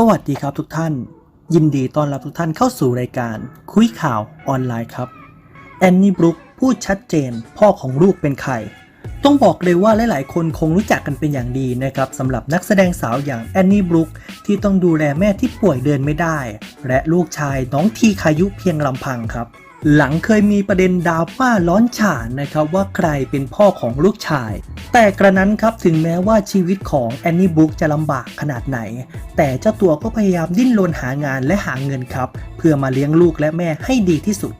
สวัสดีครับทุกท่าน ยินดีต้อนรับทุกท่านเข้าสู่รายการ คุยข่าวออนไลน์ครับแอนนี่บรุกพูดชัดเจน พ่อของลูกเป็นใคร ต้องบอกเลยว่าหลาย ๆ คนคงรู้จักกันเป็นอย่างดีนะครับสำหรับนักแสดงสาวอย่างแอนนี่บรุกที่ต้องดูแลแม่ที่ป่วยเดินไม่ได้ และลูกชายน้องทีคายุเพียงลำพังครับ หลังเคยมีประเด็นดราม่าร้อนฉานนะครับว่าใครเป็นพ่อของลูกชาย แต่กระนั้นครับถึงแม้ว่าชีวิตของแอนนี่บรุกจะลำบากขนาดไหน แต่เจ้าตัวก็พยายามดิ้นรนหางานและหาเงินครับ เพื่อมาเลี้ยงลูกและแม่ให้ดีที่สุด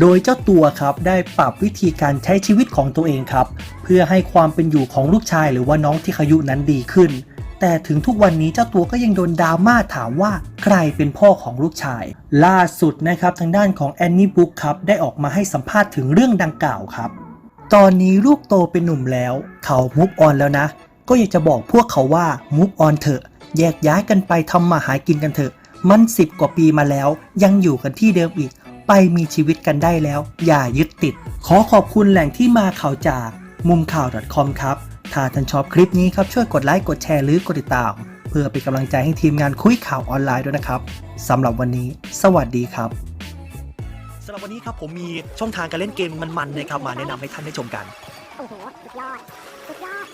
โดยเจ้าตัวครับได้ปรับวิธีการใช้ชีวิตของตัวเองครับ เพื่อให้ความเป็นอยู่ของลูกชายหรือว่าน้องที่อายุนั้นดีขึ้น แต่ถึงทุกวันนี้เจ้าตัวก็ยังโดนดราม่าถามว่าใครเป็นพ่อของลูกชาย ล่าสุดนะครับทางด้านของแอนนี่บุ๊กครับได้ออกมาให้สัมภาษณ์ถึงเรื่องดังกล่าวครับ ตอนนี้ลูกโตเป็นหนุ่มแล้ว เขามุฟออนแล้วนะ ก็อยากจะบอกพวกเขาว่ามุฟออนเถอะ แยกย้ายกันไปทำมาหากินกันเถอะ มันสิบกว่าปีมาแล้ว ยังอยู่กันที่เดิมอีก ไปมีชีวิตกันได้แล้ว อย่ายึดติด ขอขอบคุณแหล่งที่มาข่าวจากมุมข่าว .com ครับ ถ้าท่านชอบคลิปนี้ครับช่วยกดไลค์กดแชร์หรือกดติดตาม เพื่อเป็นกำลังใจให้ทีมงานคุยข่าวออนไลน์ด้วยนะครับสำหรับวันนี้ สวัสดีครับสำหรับวันนี้ครับผมมีช่องทางการเล่นเกมมันๆนะครับมาแนะนำให้ท่านได้ชมกัน โอ้โห สุดยอด สุดยอด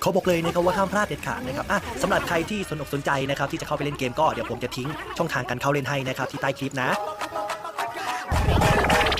เขาบอกเลยนะครับว่าห้ามพลาดเด็ดขาดนะครับอะสำหรับใครที่สนอกสนใจนะครับที่จะเข้าไปเล่นเกมก็เดี๋ยวผมจะทิ้งช่องทางการเข้าเล่นให้นะครับที่ใต้คลิปนะ